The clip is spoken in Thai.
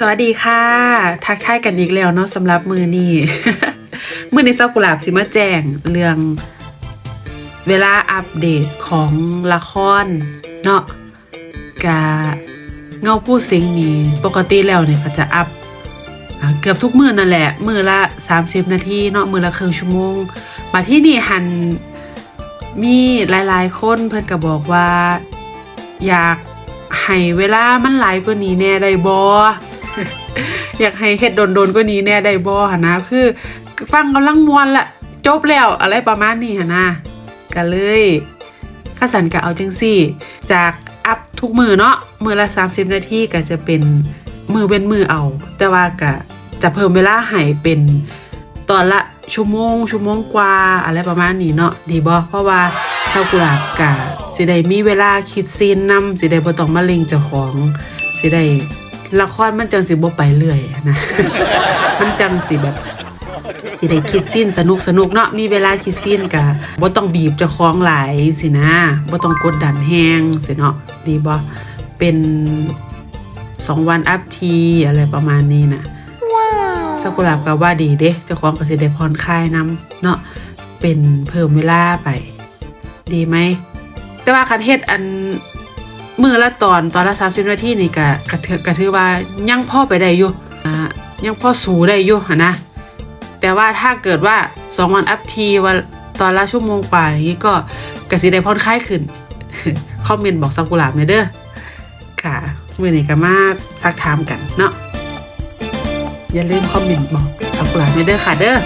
สวัสดีค่ะ ทักทายกันอีกแล้วเนาะสำหรับมือนี้ มือในเซากุหลาบสิมาแจ้งเรื่องเวลาอัปเดตของละครเนาะกะเงาผู้สิงนี้ปกติแล้วเนี่ยก็จะอัพเกือบทุกมือนั่นแหละ มือละ 30 นาทีเนาะมือละครึ่งชั่วโมง มาที่นี่หันมีหลายๆ คนเพิ่อนก็บอกว่า อยากให้เวลามันหลายกว่านี้แน่ได้บอ อยากให้เฮ็ดโดนๆกว่านี้แน่ได้บ่หนะคือ ฟังกำลังมวนละจบแล้วอะไรประมาณนี้หนะก็เลยข้าสันก็เอาจังซี่ จากอัพทุกมือเนาะมือละ 30 นาทีก็จะเป็นมือเป็นมือเอา แต่ว่าก็จะเพิ่มเวลาให้เป็นตอนละชั่วโมงชั่วโมงกว่าอะไรประมาณนี้เนาะดีบ่เพราะว่าเซากุหลาบกะสิได้มีเวลาคิดซีนนำสิได้บ่ต้องมาเล็งเจ้าของสิได้ ละครมันจังสิบ่ไปเรื่อยนะมันจังสิแบบ สิได้คิดสิ้นสนุกสนุกเนาะมีเวลาคิดสิ้นกะบ่ต้องบีบเจ้าของหลายสินะบ่ต้องกดดันแฮงสิเนาะดีบ่เป็นสองวันอัพทีอะไรประมาณนี้นะซากุหลาบก็ว่าดีเด้เจ้าของก็สิได้ผ่อนคลายนํเนาะเป็นเพิ่มเวลาไป ดีไหมแต่ว่าคันเฮ็ดอัน มือละตอนตอนละ 30 นาทีนี่ก็กระถือกระถือว่ายังพ่อไปได้อยู่อ่ายังพ่อสูได้อยู่หนะ แต่ว่าถ้าเกิดว่า 2 วันอัพทีวันตอนละชั่วโมงกว่าอย่างนี้ก็กะสิได้ผ่อนคลายขึ้นคอมเมนต์บอกซากุหลาบหน่อยเด้อค่ะมือนี้ก็มาซักถามกันเนาะอย่าลืมคอมเมนต์บอกซากุหลาบหน่อยเด้อค่ะเด้อ